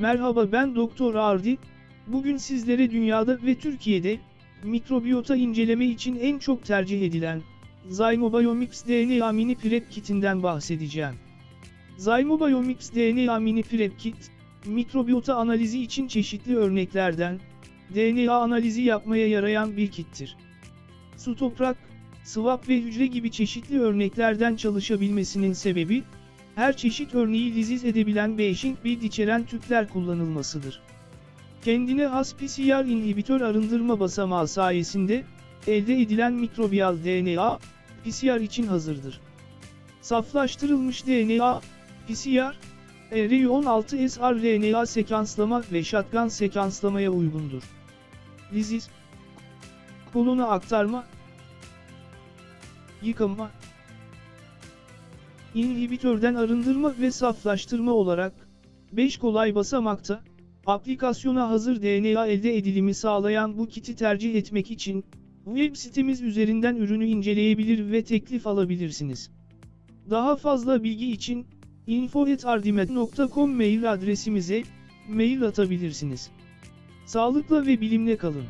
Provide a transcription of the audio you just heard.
Merhaba ben Doktor Ardi. Bugün sizlere dünyada ve Türkiye'de mikrobiyota inceleme için en çok tercih edilen Zymobiomix DNA Mini Prep Kit'inden bahsedeceğim. Zymobiomix DNA Mini Prep Kit, mikrobiyota analizi için çeşitli örneklerden DNA analizi yapmaya yarayan bir kittir. Su toprak, swap ve hücre gibi çeşitli örneklerden çalışabilmesinin sebebi, her çeşit örneği liziz edebilen Bayesian bir içeren tüpler kullanılmasıdır. Kendine has PCR inhibitör arındırma basamağı sayesinde, elde edilen mikrobiyal DNA, PCR için hazırdır. Saflaştırılmış DNA, PCR, RU16 sRNA sekanslama ve shotgun sekanslamaya uygundur. Liziz, kolona aktarma, yıkama, inhibitörden arındırma ve saflaştırma olarak 5 kolay basamakta, aplikasyona hazır DNA elde edilimi sağlayan bu kiti tercih etmek için web sitemiz üzerinden ürünü inceleyebilir ve teklif alabilirsiniz. Daha fazla bilgi için info.ardimet.com mail adresimize mail atabilirsiniz. Sağlıkla ve bilimle kalın.